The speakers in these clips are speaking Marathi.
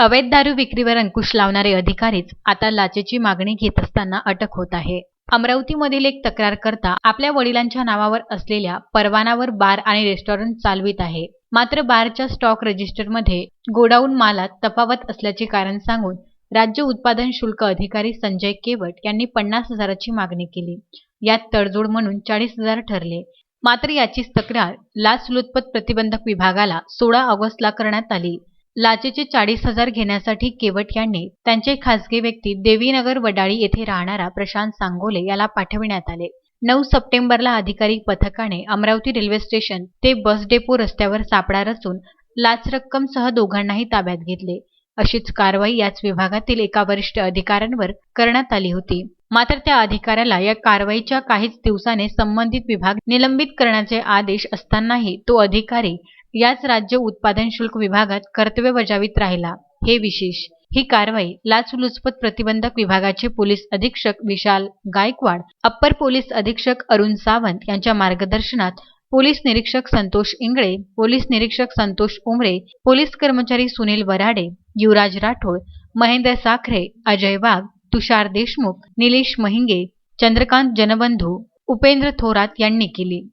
अवैध दारू विक्रीवर अंकुश लावणारे अधिकारीच आता लाचेची मागणी घेत असताना अटक होत आहे. अमरावतीमधील एक तक्रारकर्ता आपल्या वडिलांच्या नावावर असलेल्या परवानावर बार आणि रेस्टॉरंट चालवित आहे. मात्र बारच्या स्टॉक रजिस्टरमध्ये गोडाऊन मालात तफावत असल्याचे कारण सांगून राज्य उत्पादन शुल्क अधिकारी संजय केवट यांनी पन्नास हजाराची मागणी केली. यात तडजोड म्हणून चाळीस हजार ठरले. मात्र याचीच तक्रार लाचलुचपत प्रतिबंधक विभागाला सोळा ऑगस्टला करण्यात आली. लाचेचे चाळीस हजार घेण्यासाठी केवट यांनी त्यांचे खासगी व्यक्ती देवीनगर वडाळी येथे राहणारा प्रशांत सांगोले याला पाठविण्यात आले. नऊ सप्टेंबरला अधिकारी पथकाने अमरावती रेल्वे स्टेशन ते बस डेपो रस्त्यावर सापळा रचून लाच रक्कमसह दोघांनाही ताब्यात घेतले. अशीच कारवाई याच विभागातील एका वरिष्ठ अधिकाऱ्यांवर करण्यात आली होती. मात्र त्या अधिकाऱ्याला या कारवाईच्या काहीच दिवसाने संबंधित विभाग निलंबित करण्याचे आदेश असतानाही तो अधिकारी याच राज्य उत्पादन शुल्क विभागात कर्तव्य बजावित राहिला. हे विशेष. ही कारवाई लाचलुचपत प्रतिबंधक विभागाचे पोलीस अधीक्षक विशाल गायकवाड अप्पर पोलीस अधीक्षक अरुण सावंत यांच्या मार्गदर्शनात पोलीस निरीक्षक संतोष इंगळे पोलीस निरीक्षक संतोष उमरे पोलीस कर्मचारी सुनील वराडे युवराज राठोड महेंद्र साखरे अजय वाघ तुषार देशमुख निलेश महिंगे चंद्रकांत जनबंधू उपेंद्र थोरात यांनी केली.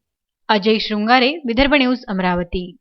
अजय शृंगारे विदर्भ न्यूज अमरावती.